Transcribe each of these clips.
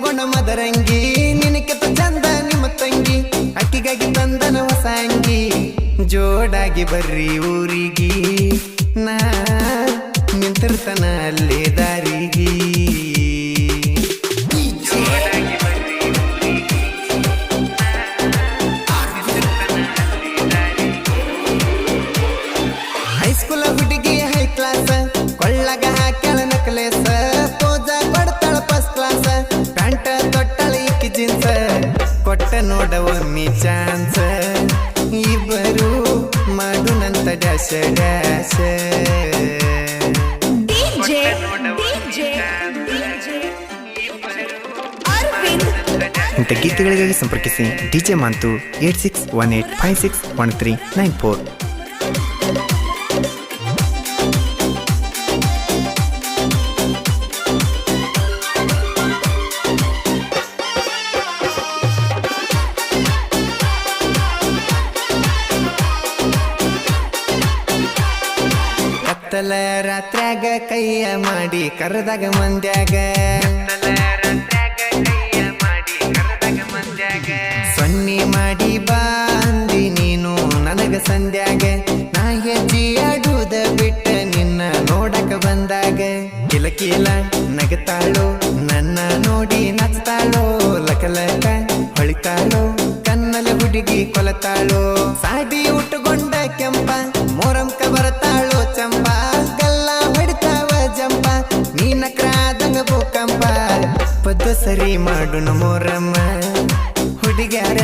ಮದರಂಗಿ. ನಿನಕಿತ ಚಂದ ನಿಮ್ಮ ತಂಗಿ. ಅಕ್ಕಿಗಾಗಿ ತಂದನ ಹೊಸ ಅಂಗಿ. ಜೋಡಾಗಿ ಬರ್ರಿ ಊರಿಗಿ. ನಾ ನಿಂತಿರ್ತನ ಅಲ್ಲೇ ದಾರಿಗಿ ಕೊಟ್ಟ ನೋಡ ಒಮ್ಮಿ ಚಾನ್ಸ್ ಇಬ್ಬರು ಮಾಡು ನಂತ ಡ್ಯಾಶ ಡ್ಯಾಸ Arvind, ಇಂಥ ಗೀತೆಗಳಿಗಾಗಿ ಸಂಪರ್ಕಿಸಿ DJ Mantu eight six one eight five six one three nine four. ಕತ್ತಲ ರಾತ್ರ್ಯಾಗ ಕೈಯ ಮಾಡಿ ಕರೆದಾಗ ಮಂದ್ಯಾಗ. ಸೊನ್ನಿ ಮಾಡಿ ಬಾ ಅಂದಿ ನೀನು ನನಗ ಸಂಧ್ಯಾಗ ನಾ ಹೆಜ್ಜಿ ಆಡುವುದ ಬಿಟ್ಟ ನಿನ್ನ ನೋಡಕ ಬಂದಾಗ. ಕಿಲ ಕಿಲ ನಗತಾಳೋ, ನನ್ನ ನೋಡಿ ನಚ್ತಾಳೋ ಲಕಲಕ ಹೊಳಿತಾಳೋ, ಕನ್ನಲ ಹುಡುಗಿ ಕೊಲತಾಳೋ. ಸಾಡಿ ಸರಿ ಮಾಡು ಮೋರಮ್ಮ ಹುಡುಗ್ಯಾರ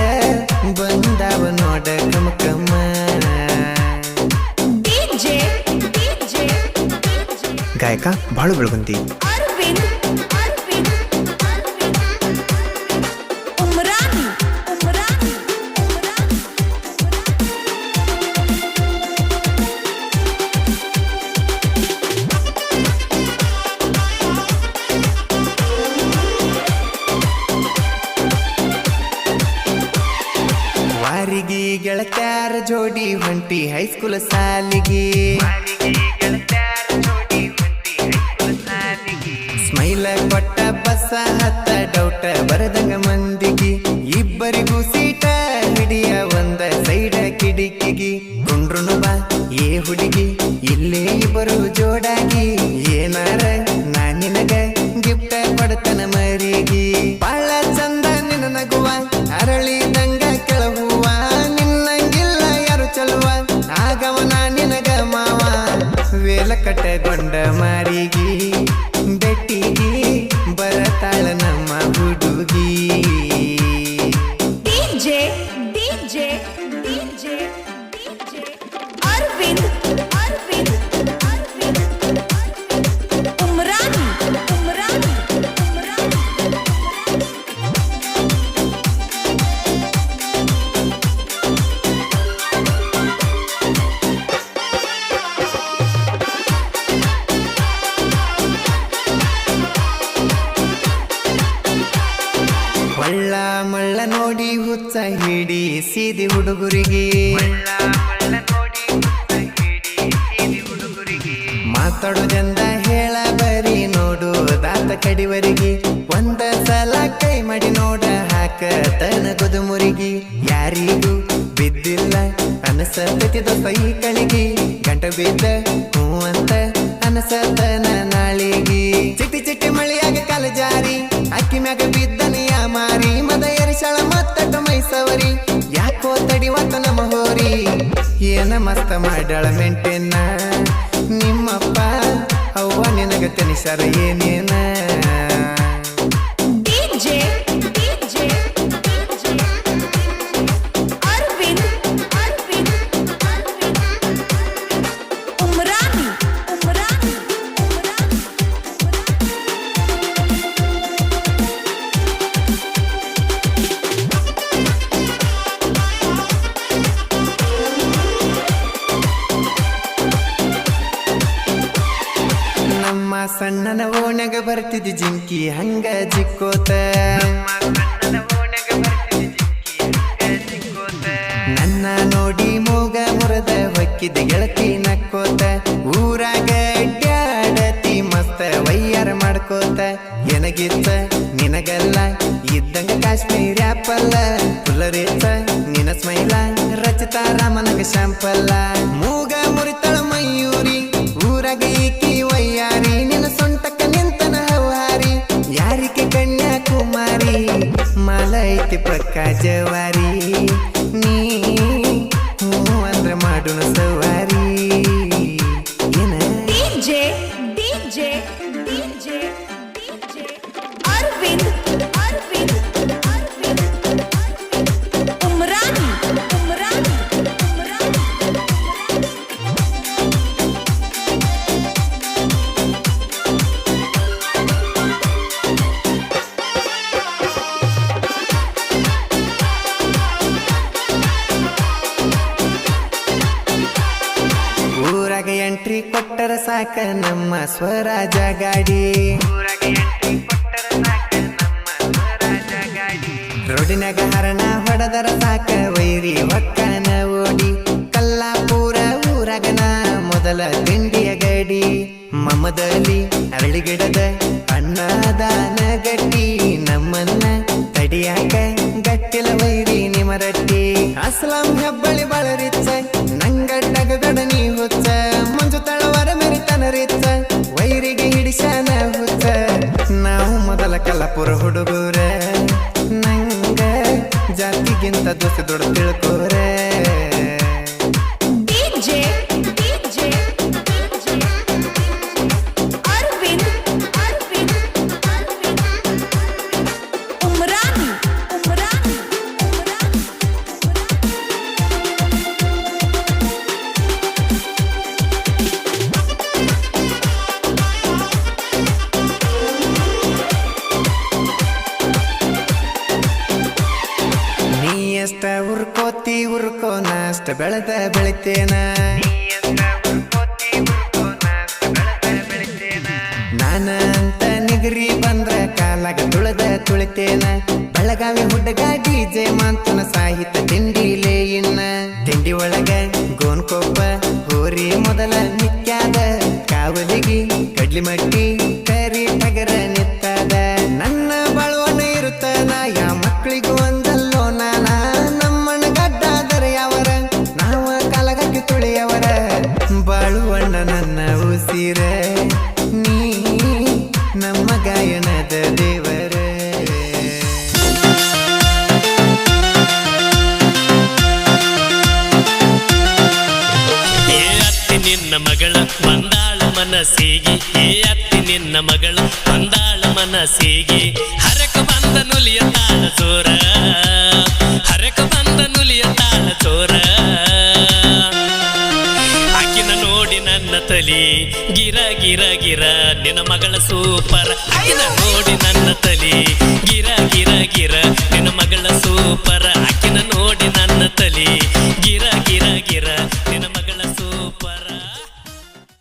ಬಂದಾವ ನೋಡ ಕಮಕಮ್ಮ ಗಾಯಕ ಬಾಳು ಬೆಳಗುಂದಿ. ಜೋಡಿ ಹೊಂಟಿ ಹೈಸ್ಕೂಲ್ ಸಾಲಿಗೆ ಸ್ಮೈಲ ಕೊಟ್ಟ ಬಸ್ಸ ಹತ್ತ ಡೌಟ ಬರದಂಗ ಒಳ್ಳ ಮಳ್ಳ ನೋಡಿ ಹುಚ್ಚ ಹಿಡಿ ಸೀದಿ ಹುಡುಗರಿಗೆ. ಮಾತಾಡೋದೆಂದ ಹೇಳ ಬರಿ ನೋಡು ದಾತ ಕಡಿವರಿಗೆ. ಒಂದ ಸಲ ಕೈ ಮಾಡಿ ನೋಡ ಹಾಕ ತನ ಮುರಿಗಿ ಯಾರಿಗೂ ಬಿದ್ದಿಲ್ಲ ಅನಸತತಿ ದೋಸ್ತ ಈ ಕಳಿಗೆ. ಗಂಟ ಬಿದ್ದ ಹೂ ಅಂತ ಅನಸತನ ಮಸ್ತ ಮಾಡಳ ಮೆಂಟೆನ್ನ ನಿಮ್ಮಪ್ಪ ಅವ್ವ ನಿನಗ ತಿನಿಸರ ಏನೇನ? ಸಣ್ಣನ ಓಣ್ಯಾಗ ಬರ್ತಿದ್ದಿ ಜಿಂಕಿ, ಹಂಗ ಜಿಕ್ಕೋತ. ನನ್ನ ನೋಡಿ ಮೂಗ ಮುರದ ಹೊಕ್ಕಿದ ಗೆಳತಿ ನಕ್ಕೋತ. ಊರಾಗ ಅಡ್ಡಾಡತಿ ಮಸ್ತ ವಯ್ಯಾರ ಮಾಡ್ಕೋತ. ಎನಗಿತ್ತ, ನಿನಗಲ್ಲ, ಇದ್ದಂಗ ಕಾಶ್ಮೀರ ಆಪಲ್ಲ. ಪುಲ್ಲರಿತ್ತ ನಿನ ಸ್ಮೈಲ, ರಚಿತಾ ರಾಮನಗ ಶಾಂಪಲ್ಲ. ಮೂಗ ಮುರಿತಳ ಮಯೂರಿ ಐತಿ ಪಕ್ಕ ಜವಾರಿ ನೀ ಹ್ಞೂ ಅಂದ್ರ ಮಾಡೋಣ ಸವಾರಿ. ಏನ? ಡಿಜೆ DJ, ಸಾಕ ನಮ್ಮ ಸ್ವರಾಜ ಗಾಡಿ. ರೋಡಿನಾಗ ಹರಣ ಹೊಡೆದರ ಸಾಕ ವೈರಿ ಒಕ್ಕನ ಓಡಿ. ಕಲ್ಲಾಪುರ ಊರಗನ ಮೊದಲ ತಿಂಡಿಯ ಗಡಿ. ಮಮದಲ್ಲಿ ಅರಳಿಗಿಡದ ಜಾತಿಗಿಂತ ದೋಸೆ ದೊಡ್ಡ ತಿಳ್ಕೋರ. ಎಷ್ಟ ಉರ್ಕೋತಿ ಉರ್ಕೋ ಅಷ್ಟ ಬೆಳೆದ ಬೆಳಿತೇನ? ನಾನ ಅಂತ ನಿಗರಿ ಬಂದ್ರ ಕಾಲಾಗ ತುಳದ ತುಳಿತೇನ? ಬೆಳಗಾವಿ ಹುಡುಗ ಡಿಜೆ ಮಾಂತನ ಸಾಹಿತ್ಯ ತಿಂಡಿಲೇ ಇನ್ನ ತಿಂಡಿ ಒಳಗ ಗೋನ್ಕೊಪ್ಪ, ಹೋರಿ ಮೊದಲ ನಿತ್ಯಾದ ಕಾವಲಿಗಿ, ಕಡ್ಲಿ ಮಟ್ಟಿ ನಿನ್ನ ಮಗಳ ಬಂದಾಳ ಮನಸ್ಸಿಗೆ, ಏ ಅತ್ತಿ ನಿನ್ನ ಮಗಳು ಬಂದಾಳ ಮನಸ್ಸಿಗೆ. ಹರಕ ಬಂದ ನುಲಿಯ ತಾಳ ಚೋರ ಹರಕ ಬಂದ ನುಲಿಯ ತಾಳ ಚೋರ ಆಕಿನ ನೋಡಿ ನನ್ನ ತಲಿ ಗಿರ ಗಿರ ಗಿರ, ನಿನ್ನ ಮಗಳ ಸೂಪರ್. ಆಕಿನ ನೋಡಿ ನನ್ನ ತಲಿ ಗಿರ ಗಿರ ಗಿರ, ನಿನ್ನ ಮಗಳ ಸೂಪರ. ಆಕಿನ ನೋಡಿ ನನ್ನ ತಲಿ